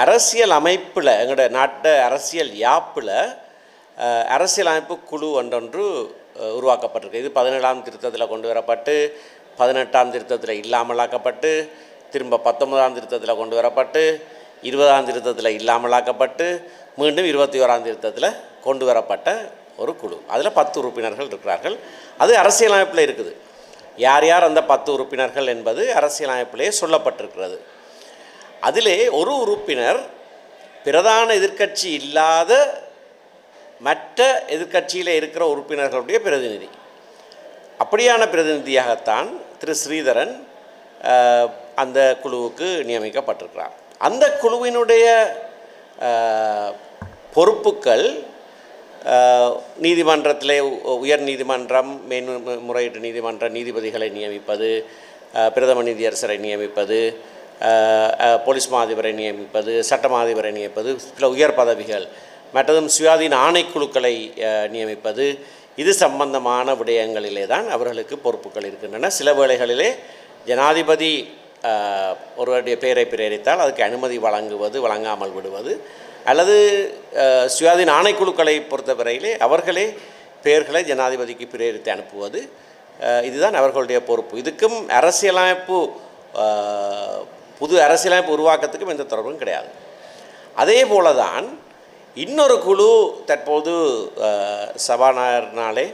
அரசியல் அமைப்பில் எங்களோட நாட்டை அரசியல் யாப்பில் அரசியல் அமைப்பு குழு ஒன்றொன்று உருவாக்கப்பட்டிருக்கு. இது பதினேழாம் திருத்தத்தில் கொண்டு வரப்பட்டு பதினெட்டாம் திருத்தத்தில் இல்லாமலாக்கப்பட்டு திரும்ப பத்தொன்பதாம் திருத்தத்தில் கொண்டு வரப்பட்டு இருபதாம் திருத்தத்தில் இல்லாமலாக்கப்பட்டு மீண்டும் இருபத்தி ஓராம் திருத்தத்தில் கொண்டு வரப்பட்ட ஒரு குழு. அதில் பத்து உறுப்பினர்கள் இருக்கிறார்கள். அது அரசியலமைப்பில் இருக்குது. யார் யார் அந்த பத்து உறுப்பினர்கள் என்பது அரசியலமைப்பிலேயே சொல்லப்பட்டிருக்கிறது. அதிலே ஒரு உறுப்பினர் பிரதான எதிர்க்கட்சி இல்லாத மற்ற எதிர்க்கட்சியில் இருக்கிற உறுப்பினர்களுடைய பிரதிநிதி. அப்படியான பிரதிநிதியாகத்தான் திரு ஸ்ரீதரன் அந்த குழுவுக்கு நியமிக்கப்பட்டிருக்கிறார். அந்த குழுவினுடைய பொறுப்புக்கள் நீதிமன்றத்திலே உ- உயர் நீதிமன்றம் மேன்முறையீட்டு நீதிமன்ற நீதிபதிகளை நியமிப்பது பிரதம நீதியரசரை நியமிப்பது போலீஸ் மாதிபரை நியமிப்பது சட்ட மாதிபரை நியமிப்பது சில உயர் பதவிகள் மற்றதும் சுயாதீன ஆணைக்குழுக்களை நியமிப்பது இது சம்பந்தமான விடயங்களிலே தான் அவர்களுக்கு பொறுப்புகள் இருக்கின்றன. சில வேளைகளிலே ஜனாதிபதி ஒருவருடைய பெயரை பிரேரித்தால் அதுக்கு அனுமதி வழங்குவது வழங்காமல் விடுவது அல்லது சுயாதீன ஆணைக்குழுக்களை பொறுத்தவரையிலே அவர்களே பெயர்களை ஜனாதிபதிக்கு பிரேரித்து அனுப்புவது இதுதான் அவர்களுடைய பொறுப்பு. இதுக்கும் அரசியலமைப்பு புது அரசியலமைப்பு உருவாக்கத்துக்கும் எந்த தொடர்பும் கிடையாது. அதே போல தான் இன்னொரு குழு தற்போது சபாநாயகர்னாலே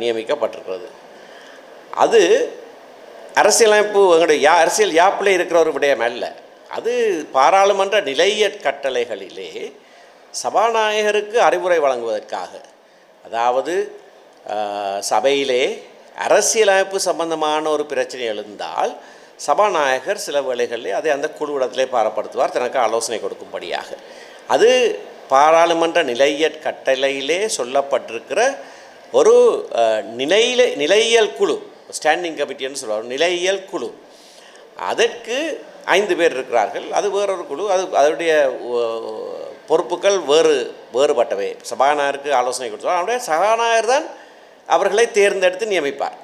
நியமிக்கப்பட்டிருக்கிறது. அது அரசியலமைப்பு எங்களுடைய யா அரசியல் யாப்பில் இருக்கிற ஒரு விடயம் அல்ல. அது பாராளுமன்ற நிலைய கட்டளைகளிலே சபாநாயகருக்கு அறிவுரை வழங்குவதற்காக. அதாவது சபையிலே அரசியலமைப்பு சம்பந்தமான ஒரு பிரச்சனை எழுந்தால் சபாநாயகர் சில வேளைகளிலே அதை அந்த குழுவிடத்திலே பாரப்படுத்துவார் தனக்கு ஆலோசனை கொடுக்கும்படியாக. அது பாராளுமன்ற நிலைய கட்டளையிலே சொல்லப்பட்டிருக்கிற ஒரு நிலையில நிலையியல் குழு ஸ்டாண்டிங் கமிட்டின்னு சொல்லுவார் நிலையியல் குழு. அதற்கு ஐந்து பேர் இருக்கிறார்கள். அது வேறொரு குழு. அது அதனுடைய பொறுப்புகள் வேறு வேறுபட்டவை. சபாநாயகருக்கு ஆலோசனை கொடுத்தார் அவருடைய சபாநாயகர் தான் அவர்களை தேர்ந்தெடுத்து நியமிப்பார்.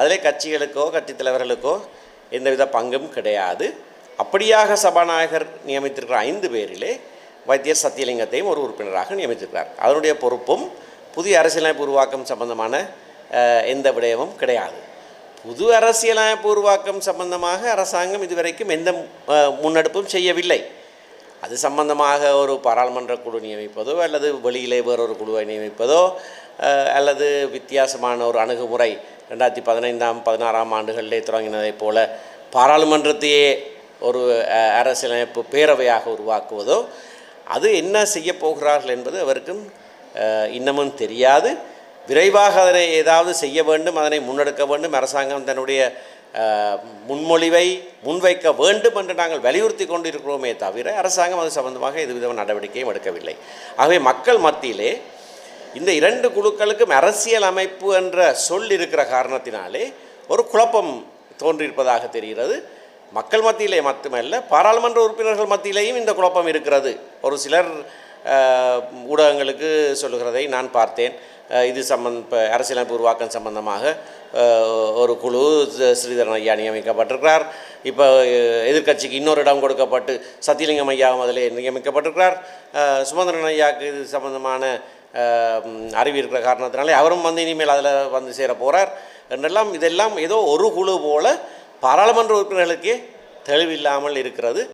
அதில் கட்சிகளுக்கோ கட்சித் தலைவர்களுக்கோ எந்தவித பங்கும் கிடையாது. அப்படியாக சபாநாயகர் நியமித்திருக்கிற ஐந்து பேரிலே வைத்தியர் சத்தியலிங்கத்தையும் ஒரு உறுப்பினராக நியமித்திருக்கிறார். அதனுடைய பொறுப்பும் புதிய அரசியலமைப்பு உருவாக்கம் சம்பந்தமான எந்த விடயமும் கிடையாது. புது அரசியலமைப்பு உருவாக்கம் சம்பந்தமாக அரசாங்கம் இதுவரைக்கும் எந்த முன்னெடுப்பும் செய்யவில்லை. அது சம்பந்தமாக ஒரு பாராளுமன்ற குழு நியமிப்பதோ அல்லது வெளியிலே வேறொரு குழுவை நியமிப்பதோ அல்லது வித்தியாசமான ஒரு அணுகுமுறை ரெண்டாயிரத்தி பதினைந்தாம் பதினாறாம் ஆண்டுகளிலே தொடங்கினதைப் போல பாராளுமன்றத்தையே ஒரு அரசியலமைப்பு பேரவையாக உருவாக்குவதோ அது என்ன செய்ய போகிறார்கள் என்பது அவருக்கும் இன்னமும் தெரியாது. விரைவாக அதனை ஏதாவது செய்ய வேண்டும் அதனை முன்னெடுக்க வேண்டும். அரசாங்கம் தன்னுடைய முன்மொழிவை முன்வைக்க வேண்டும் என்று நாங்கள் வலியுறுத்தி கொண்டிருக்கிறோமே தவிர அரசாங்கம் அது சம்பந்தமாக எதுவித நடவடிக்கையும் எடுக்கவில்லை. ஆகவே மக்கள் மத்தியிலே இந்த இரண்டு குழுக்களுக்கும் அரசியல் அமைப்பு என்ற சொல் இருக்கிற காரணத்தினாலே ஒரு குழப்பம் தோன்றியிருப்பதாக தெரிகிறது. மக்கள் மத்தியிலே மட்டுமல்ல பாராளுமன்ற உறுப்பினர்கள் மத்தியிலேயும் இந்த குழப்பம் இருக்கிறது. ஒரு சிலர் ஊடகங்களுக்கு சொல்லுகிறதை நான் பார்த்தேன். இது சம்பந்த இப்போ அரசியலமைப்பு உருவாக்கம் சம்பந்தமாக ஒரு குழு ஸ்ரீதரன் ஐயா நியமிக்கப்பட்டிருக்கிறார். இப்போ எதிர்க்கட்சிக்கு இன்னொரு இடம் கொடுக்கப்பட்டு சத்தியலிங்கம் ஐயாவும் அதிலே நியமிக்கப்பட்டிருக்கிறார். சுமந்திரன் ஐயாவுக்கு இது சம்பந்தமான அறிவு இருக்கிற காரணத்தினாலே அவரும் வந்து இனிமேல் அதில் வந்து சேர போகிறார் என்றெல்லாம் இதெல்லாம் ஏதோ ஒரு குழு போல பாராளுமன்ற உறுப்பினர்களுக்கே தெளிவில்லாமல் இருக்கிறது.